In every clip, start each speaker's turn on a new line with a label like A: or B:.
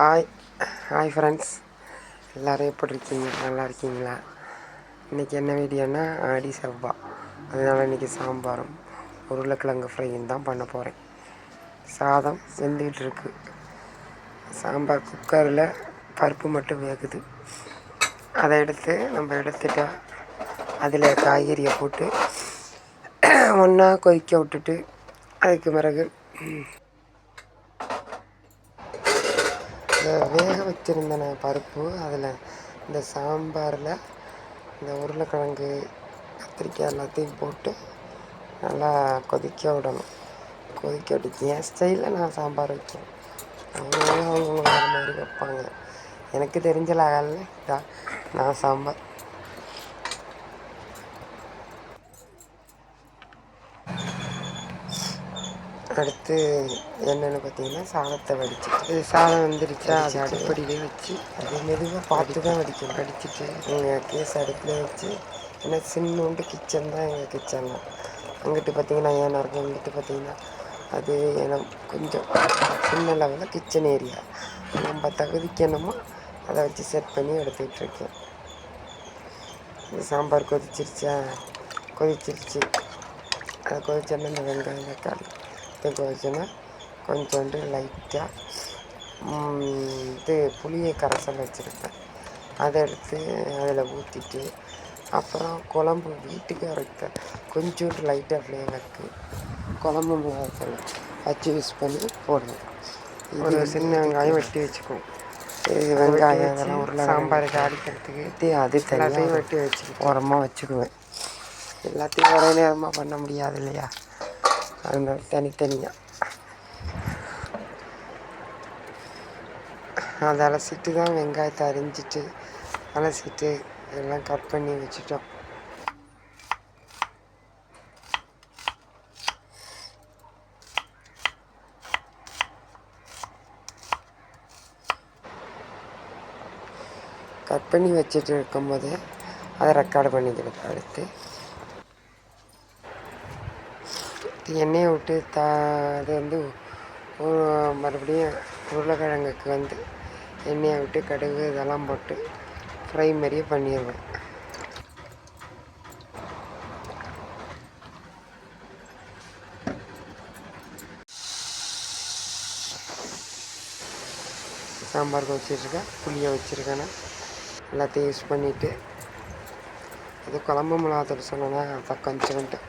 A: hi hi friends எல்லோரும் எப்படி இருக்கீங்க நல்லா இருக்கீங்களா இன்றைக்கி என்ன வீடியோன்னா ஆடி செவ்வா அதனால் இன்றைக்கி சாம்பாரும் உருளைக்கிழங்கு ஃப்ரையும் தான் பண்ண போகிறேன் சாதம் இருக்கு சாம்பார் குக்கரில் பருப்பு மட்டும் வேகுது அதை எடுத்து நம்ம எடுத்துட்டால் அதில் காய்கறியை போட்டு ஒன்றா கொதிக்க விட்டுட்டு அதுக்கு பிறகு வேக வச்சுருந்தன பருப்பு அதில் இந்த சாம்பாரில் இந்த உருளைக்கிழங்கு கத்திரிக்காய் எல்லாத்தையும் போட்டு நல்லா கொதிக்க விடணும் கொதிக்க விட்டு என் ஸ்டைலில் நான் சாம்பார் வைக்கிறேன் அவங்களும் அவங்களும் வேறு மாதிரி வைப்பாங்க எனக்கு தெரிஞ்ச லகலில் இதான் நான் சாம்பார் அதுக்கடுத்து என்னென்னு பார்த்தீங்கன்னா சாதத்தை வடிச்சிட்டு சாதம் வந்துருச்சா அதை அடுப்படியிலே வச்சு அது மெதுவாக பார்த்து தான் வடிக்கும் வடிச்சிட்டு எங்கள் கேஸ் அடுப்பில் வச்சு ஏன்னா சின்னோண்டு கிச்சன் தான் எங்கள் கிச்சன் தான் அங்கிட்டு பார்த்தீங்கன்னா ஏன் இருக்கும் வந்துட்டு பார்த்தீங்கன்னா அது எனக்கு கொஞ்சம் சின்ன லெவலில் கிச்சன் ஏரியா நம்ம தகுதிக்கு என்னமோ அதை வச்சு செட் பண்ணி இந்த சாம்பார் கொதிச்சிருச்சா கொதிச்சிருச்சு அதை கொதிச்சோன்னா இந்த வெங்காயம் தக்காளி எடுத்துக்க வச்சுன்னா கொஞ்சோண்டு லைட்டாக இது புளியை கரைசல் வச்சுருப்பேன் அதை எடுத்து அதில் ஊற்றிட்டு அப்புறம் குழம்பு வீட்டுக்கு இருக்க கொஞ்சோண்டு லைட்டாக ஃப்ளேவருக்கு குழம்பு மிளகாய் வச்சு யூஸ் பண்ணி போடுவேன் ஒரு சின்ன வெங்காயம் வெட்டி வச்சுக்குவோம் வெங்காயம் அதெல்லாம் உருளை சாம்பாருக்கு அடிக்கிறதுக்கு அது தனியாக வெட்டி வச்சு உரமாக வச்சுக்குவேன் எல்லாத்தையும் ஒரே நேரமாக பண்ண முடியாது இல்லையா அதனால் தனித்தனியாக அதை அலசிட்டு தான் வெங்காயத்தை அரிஞ்சிட்டு அலசிட்டு எல்லாம் கட் பண்ணி வச்சுட்டோம் கட் பண்ணி வச்சுட்டு இருக்கும்போது அதை ரெக்கார்டு பண்ணிக்கிறது அடுத்து ஊற்றி எண்ணெயை விட்டு தா அது வந்து மறுபடியும் உருளைக்கிழங்குக்கு வந்து எண்ணெயை விட்டு கடுகு இதெல்லாம் போட்டு ஃப்ரை மாதிரியே பண்ணிடுவேன் சாம்பாருக்கு வச்சுருக்கேன் புளியை வச்சுருக்கேன்னா எல்லாத்தையும் யூஸ் பண்ணிவிட்டு அது குழம்பு மிளகாத்தூள் சொன்னேன்னா தக்காளி கொஞ்சம்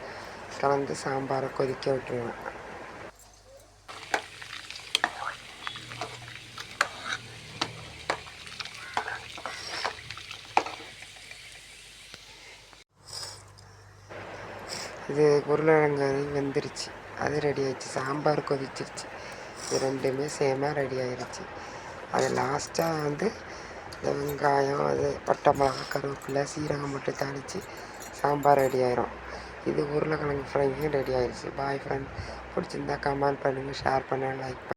A: கலந்து சாம்பாரை கொதிக்க விட்டுருவேன் இது உருளைக்கிழங்கு வெந்துருச்சு அது ரெடி ஆயிடுச்சு சாம்பார் கொதிச்சிருச்சு இது ரெண்டுமே சேமாக ரெடி ஆயிடுச்சு அது லாஸ்ட்டாக வந்து இந்த வெங்காயம் அது பட்டை மிளகா கருவேப்பிலை சீரகம் மட்டும் தாளித்து சாம்பார் ரெடி ஆயிரும் இது உருளைக்கிழங்கு ஃப்ரையும் ரெடி ஆகிடுச்சி பாய் ஃப்ரெண்ட் பிடிச்சிருந்தா கமெண்ட் பண்ணுங்கள் ஷேர் பண்ணுங்கள் லைக் பண்ணுங்கள்